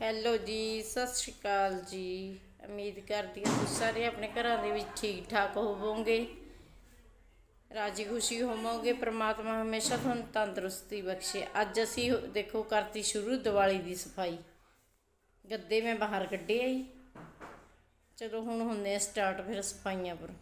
Hello ਜੀ, ਸਤਿ ਸ਼੍ਰੀ ਅਕਾਲ ਜੀ। ਉਮੀਦ ਕਰਦੀ ਹਾਂ ਤੁਸੀਂ ਸਾਰੇ ਆਪਣੇ ਘਰਾਂ ਦੇ ਵਿੱਚ ਠੀਕ ਠਾਕ ਹੋਵੋਗੇ। ਰਾਜੀ ਖੁਸ਼ੀ ਹੋਵੋਗੇ, ਪ੍ਰਮਾਤਮਾ ਹਮੇਸ਼ਾ ਤੁਹਾਨੂੰ ਤੰਦਰੁਸਤੀ ਬਖਸ਼ੇ। ਅੱਜ ਅਸੀਂ ਦੇਖੋ, ਕਰਤੀ ਸ਼ੁਰੂ ਦੀਵਾਲੀ ਦੀ ਸਫ਼ਾਈ। ਗੱਦੇ ਮੈਂ ਬਾਹਰ ਕੱਢੇ ਆਈ ਚਲੋ ਹੁਣ ਹੁੰਦੇ ਆ ਸਟਾਰਟ ਫਿਰ ਸਫਾਈਆਂ ਪਰ।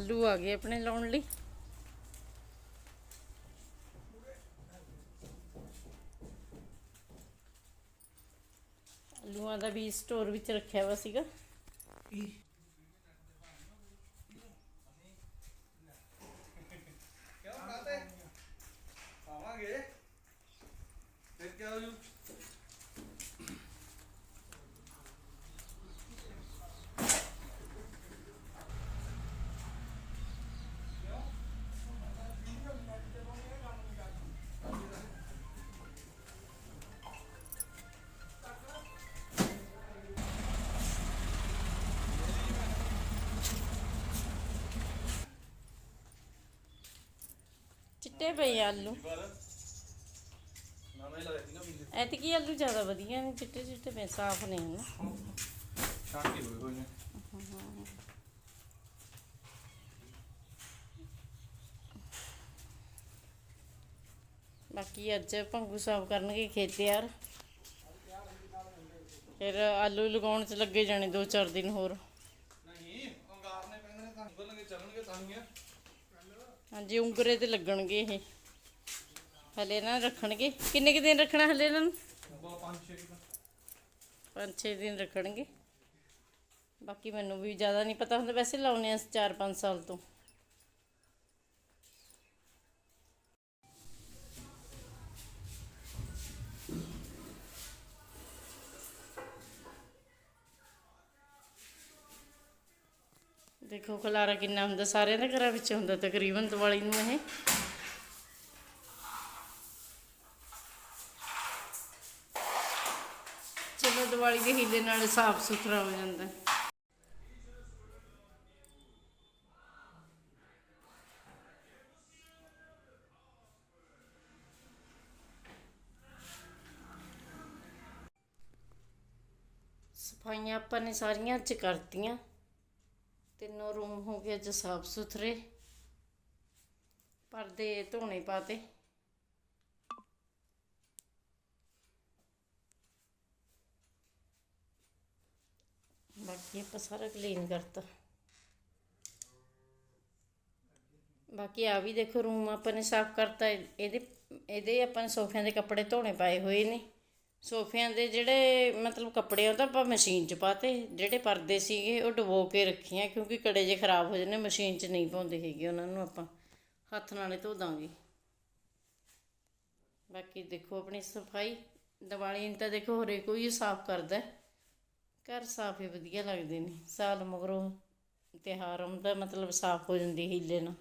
ਆਲੂ ਆ ਗਏ ਆਪਣੇ ਲਾਉਣ ਲਈ। ਆਲੂਆਂ ਦਾ ਵੀ ਸਟੋਰ ਵਿੱਚ ਰੱਖਿਆ ਵਾ ਸੀਗਾ। ਕਿਉਂ ਕਾਤੇ ਆਵਾਂਗੇ ਫਿਰ ਕੀ ਹੋ ਜੂ ਚਿੱਟੇ ਪਏ ਆ ਆਲੂ। ਐਤਕੀ ਆਲੂ ਜ਼ਿਆਦਾ ਵਧੀਆ ਨੇ ਚਿੱਟੇ ਚਿੱਟੇ ਪਏ ਸਾਫ਼ ਨੇ। ਨਾ ਸ਼ਾਂਤੀ ਹੋਈ ਹੋਈ ਨੇ ਬਾਕੀ ਅੱਜ ਭੰਗੂ ਸਾਫ਼ ਕਰਨਗੇ ਖੇਤ ਯਾਰ ਫਿਰ ਆਲੂ ਲਗਾਉਣ ਚ ਲੱਗੇ ਜਾਣੇ ਦੋ ਚਾਰ ਦਿਨ ਹੋਰ ਨਹੀਂ ਅੰਗਾਰ ਨੇ ਪੈਂਦੇ ਨੇ ਤਾਂ ਨਿਕਲਣਗੇ ਚੱਲਣਗੇ ਤਾਂ ਹੀ ਆ ਹਾਂਜੀ, ਉਂਗਰੇ ਤੇ ਲੱਗਣਗੇ ਇਹ। ਹਲੇ ਇਹਨਾਂ ਨੂੰ ਰੱਖਣਗੇ। ਕਿੰਨੇ ਕੁ ਦਿਨ ਰੱਖਣਾ ਹਲੇ ਇਹਨਾਂ ਨੂੰ? ਬਾ ਪੰਜ ਛੇ ਕਿਲੋ ਪੰਜ ਛੇ ਦਿਨ ਰੱਖਣਗੇ। ਬਾਕੀ ਮੈਨੂੰ ਵੀ ਜ਼ਿਆਦਾ ਨਹੀਂ ਪਤਾ ਹੁੰਦਾ। ਵੈਸੇ ਲਾਉਨੇ ਆ 4-5 ਸਾਲ ਤੋਂ। ਦੇਖੋ ਖਲਾਰਾ ਕਿੰਨਾ ਹੁੰਦਾ, ਸਾਰਿਆਂ ਦੇ ਘਰਾਂ ਵਿੱਚ ਹੁੰਦਾ ਤਕਰੀਬਨ ਦੀਵਾਲੀ ਨੂੰ ਇਹ। ਚਲੋ ਦੀਵਾਲੀ ਦੇ ਹੀਲੇ ਨਾਲ ਸਾਫ਼ ਸੁਥਰਾ ਹੋ ਜਾਂਦਾ। ਸਫਾਈਆਂ ਆਪਾਂ ਨੇ ਸਾਰੀਆਂ ਅੱਜ ਕਰਤੀਆਂ। ਤਿੰਨੋਂ ਰੂਮ ਹੋ ਗਏ ਅੱਜ ਸਾਫ਼ ਸੁਥਰੇ। ਪਰਦੇ ਧੋਣੇ ਪਾਤੇ। ਬਾਕੀ ਆਪਾਂ ਸਾਰਾ ਕਲੀਨ ਕਰਤਾ। ਬਾਕੀ ਆ ਵੀ ਦੇਖੋ ਰੂਮ ਆਪਾਂ ਨੇ ਸਾਫ਼ ਕਰਤਾ। ਇਹਦੇ ਇਹਦੇ ਆਪਾਂ ਨੇ ਸੋਫਿਆਂ ਦੇ ਕੱਪੜੇ ਧੋਣੇ ਪਾਏ ਹੋਏ ਨੇ। ਸੋਫਿਆਂ ਦੇ ਜਿਹੜੇ ਮਤਲਬ ਕੱਪੜੇ ਆ, ਉਹ ਤਾਂ ਆਪਾਂ ਮਸ਼ੀਨ 'ਚ ਪਾਤੇ। ਜਿਹੜੇ ਪਰਦੇ ਸੀਗੇ, ਉਹ ਡੁਬੋ ਕੇ ਰੱਖੀਆਂ, ਕਿਉਂਕਿ ਕੜੇ ਜੇ ਖਰਾਬ ਹੋ ਜਾਂਦੇ ਮਸ਼ੀਨ 'ਚ ਨਹੀਂ ਪਾਉਂਦੇ ਹੈਗੇ ਉਹਨਾਂ ਨੂੰ ਆਪਾਂ। ਹੱਥ ਨਾਲੇ ਧੋ ਦਾਂਗੇ। ਬਾਕੀ ਦੇਖੋ ਆਪਣੀ ਸਫ਼ਾਈ। ਦੀਵਾਲੀ ਨੂੰ ਤਾਂ ਦੇਖੋ, ਹਰੇਕ ਕੋਈ ਸਾਫ਼ ਕਰਦਾ ਘਰ ਸਾਫ਼ ਹੀ ਵਧੀਆ ਲੱਗਦੇ ਨੇ। ਸਾਲ ਮਗਰੋਂ ਤਿਉਹਾਰ ਆਉਂਦਾ, ਮਤਲਬ ਸਾਫ਼ ਹੋ ਜਾਂਦੀ ਹੀਲੇ ਨਾਲ।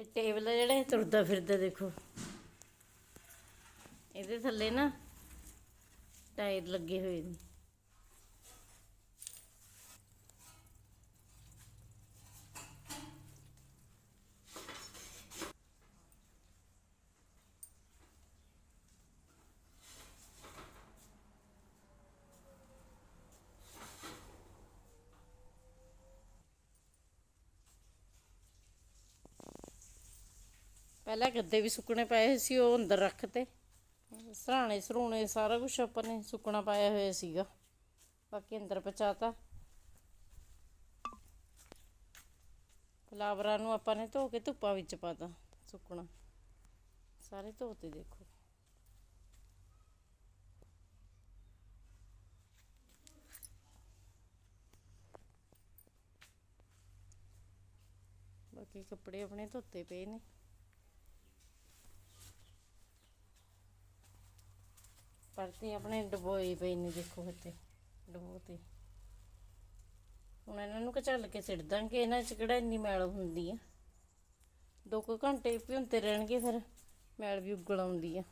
ਇਹ ਟੇਬਲ ਆ ਜਿਹੜਾ, ਇਹ ਤੁਰਦਾ ਫਿਰਦਾ ਦੇਖੋ। ਇਹਦੇ ਥੱਲੇ ਨਾ ਟਾਇਰ ਲੱਗੇ ਹੋਏ ਨੇ। ਪਹਿਲਾਂ ਗੱਦੇ ਵੀ ਸੁੱਕਣੇ ਪਏ ਸੀ, ਉਹ ਅੰਦਰ ਰੱਖਤੇ ਸਰਾਣੇ ਸਰੂਣੇ ਸਾਰਾ ਕੁਝ ਆਪਾਂ ਨੇ ਸੁੱਕਣਾ ਪਾਇਆ ਹੋਇਆ ਸੀਗਾ। ਬਾਕੀ ਅੰਦਰ ਪਹੁੰਚਾਤਾ। ਫਲਾਵਰਾਂ ਨੂੰ ਆਪਾਂ ਨੇ ਧੋ ਕੇ ਧੁੱਪਾਂ ਵਿੱਚ ਪਾਤਾ ਸੁੱਕਣਾ। ਸਾਰੇ ਧੋਤੇ ਦੇਖੋ। ਬਾਕੀ ਕੱਪੜੇ ਆਪਣੇ ਧੋਤੇ ਪਏ ਨੇ। ਪਰਤੇ ਆਪਣੇ ਡਬੋਏ ਪਏ ਨੇ ਦੇਖੋ ਇੱਥੇ ਡਬੋਤੇ। ਹੁਣ ਇਹਨਾਂ ਨੂੰ ਕਚਲ ਕੇ ਸਿੱਟ ਦਾਂਗੇ, ਇਹਨਾਂ 'ਚ ਕਿਹੜਾ ਇੰਨੀ ਮੈਲ ਹੁੰਦੀ ਆ? ਦੋ ਕੁ ਘੰਟੇ ਭਿਉਂਤੇ ਰਹਿਣਗੇ ਫਿਰ, ਮੈਲ ਵੀ ਉਗਲ ਆਉਂਦੀ ਆ।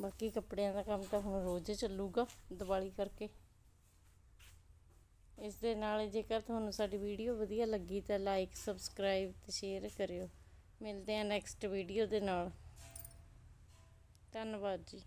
ਬਾਕੀ ਕੱਪੜਿਆਂ ਦਾ ਕੰਮ ਤਾਂ ਹੁਣ ਰੋਜ਼ ਚੱਲੂਗਾ, ਦੀਵਾਲੀ ਕਰਕੇ। ਇਸ ਦੇ ਨਾਲ ਜੇਕਰ ਤੁਹਾਨੂੰ ਸਾਡੀ ਵੀਡੀਓ ਵਧੀਆ ਲੱਗੀ ਤਾਂ ਲਾਈਕ ਸਬਸਕ੍ਰਾਈਬ ਤੇ ਸ਼ੇਅਰ ਕਰਿਓ। ਮਿਲਦੇ ਹਾਂ ਨੈਕਸਟ ਵੀਡੀਓ ਦੇ ਨਾਲ। ਧੰਨਵਾਦ ਜੀ।